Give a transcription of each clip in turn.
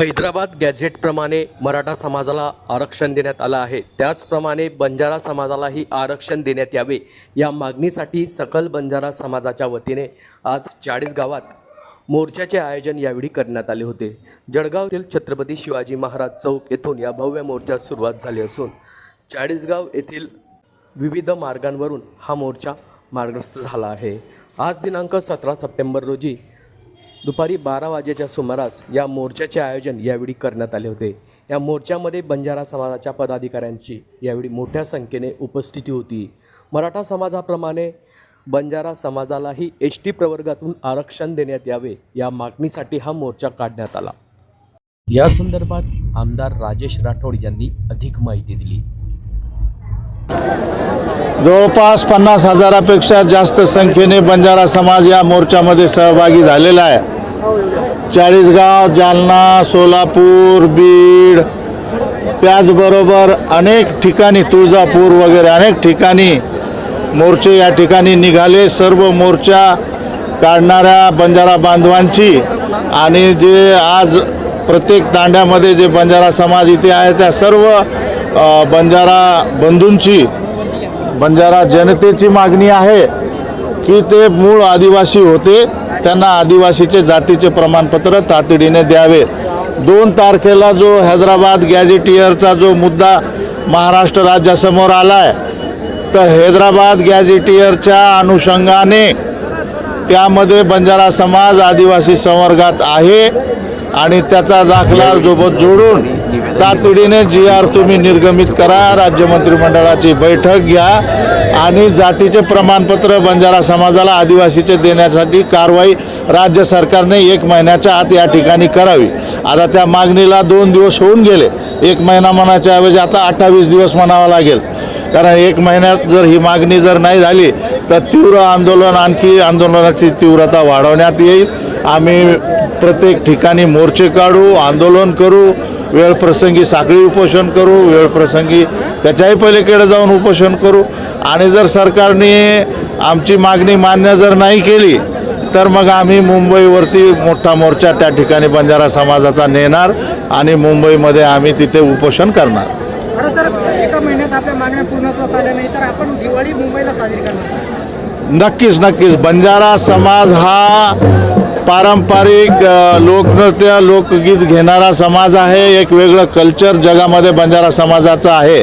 हैदराबाद गॅझेटप्रमाणे मराठा समाजाला आरक्षण देण्यात आलं आहे. त्याचप्रमाणे बंजारा समाजालाही आरक्षण देण्यात यावे या मागणीसाठी सकल बंजारा समाजाच्या वतीने आज चाळीस गावात मोर्चाचे आयोजन यावेळी करण्यात आले होते. जळगावतील छत्रपती शिवाजी महाराज चौक येथून या भव्य मोर्चास सुरुवात झाली असून चाळीसगाव येथील विविध मार्गांवरून हा मोर्चा मार्गस्थ झाला आहे. आज दिनांक सतरा सप्टेंबर रोजी दुपारी बारा वाजेच्या सुमारास या मोर्चाचे आयोजन यावेळी करण्यात आले होते. या मोर्चामध्ये बंजारा समाजाच्या पदाधिकाऱ्यांची यावेळी मोठ्या संख्येने उपस्थिती होती. मराठा समाजाप्रमाणे बंजारा समाजालाही एस टी प्रवर्गातून आरक्षण देण्यात यावे या मागणीसाठी हा मोर्चा काढण्यात आला. या संदर्भात आमदार राजेश राठोड यांनी अधिक माहिती दिली. जवळपास पन्नास हजारापेक्षा जास्त संख्येने बंजारा समाज या मोर्चामध्ये सहभागी झालेला आहे. चाळीसगाव जालना सोलापूर बीड त्याचबरोबर अनेक ठिकाणी तुळजापूर वगैरे अनेक ठिकाणी मोर्चे या ठिकाणी निघाले. सर्व मोर्चा काढणाऱ्या बंजारा बांधवांची आणि जे आज प्रत्येक तांड्यामध्ये जे बंजारा समाज इथे आहे त्या सर्व बंजारा बंधूंची बंजारा जनतेची मागणी आहे की ते मूळ आदिवासी होते त्यांना आदिवासीचे जातीचे प्रमाणपत्र तातडीने द्यावे. दोन तारखेला जो हैदराबाद गॅझेटियरचा जो मुद्दा महाराष्ट्र राज्यासमोर आला आहे तर हैदराबाद गॅझेटियरच्या अनुषंगाने त्यामध्ये बंजारा समाज आदिवासी संवर्गात आहे आणि त्याचा दाखला सोबत जोडून तातडीने जी आर तुम्ही निर्गमित करा राज्य मंत्रिमंडळाची बैठक घ्या आणि जातीचे प्रमाणपत्र बंजारा समाजाला आदिवासीचे देण्यासाठी कारवाई राज्य सरकारने एक महिन्याच्या आत या ठिकाणी करावी. आता त्या मागणीला दोन दिवस होऊन गेले. एक महिना म्हणायच्या ऐवजी आता अठ्ठावीस दिवस म्हणावा लागेल. कारण एक महिन्यात जर ही मागणी जर नाही झाली तर तीव्र आंदोलन आणखी आंदोलनाची तीव्रता वाढवण्यात येईल. आम्ही प्रत्येक ठिकाणी मोर्चे काढू आंदोलन करू वेळ प्रसंगी साखळी उपोषण करू वेळ प्रसंगी त्याच्याही पलीकडे जाऊन उपोषण करू. आणि जर सरकारने आमची मागणी मान्य जर नाही केली तर मग आम्ही मुंबईवरती मोठा मोर्चा त्या ठिकाणी बंजारा समाजाचा नेणार आणि मुंबईमध्ये आम्ही तिथे उपोषण करणार. नक्कीच नक्कीच. बंजारा समाज हा पारंपरिक लोकनृत्य लोकगीत घेणारा समाज आहे. एक वेगळं कल्चर जगामध्ये बंजारा समाजाचं आहे.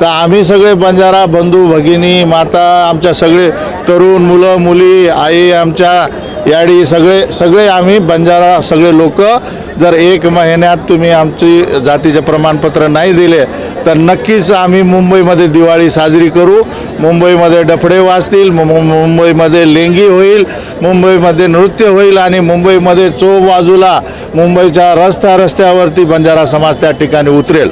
तर आम्ही सगळे बंजारा बंधू भगिनी माता आमच्या सगळे तरुण मुलं मुली आई आमच्या याडी सगळे सगळे आम्ही बंजारा सगळे लोक. जर एक महिन्यात तुम्ही आमची जातीचे प्रमाणपत्र नाही दिले तर नक्कीच आम्ही मुंबईमध्ये दिवाळी साजरी करू. मुंबईमध्ये डफडे वाजतील मु- मुंबईमध्ये लेंगी होईल मुंबईमध्ये नृत्य होईल आणि मुंबईमध्ये चो बाजूला मुंबईच्या रस्त्या रस्त्यावरती बंजारा समाज त्या ठिकाणी उतरेल.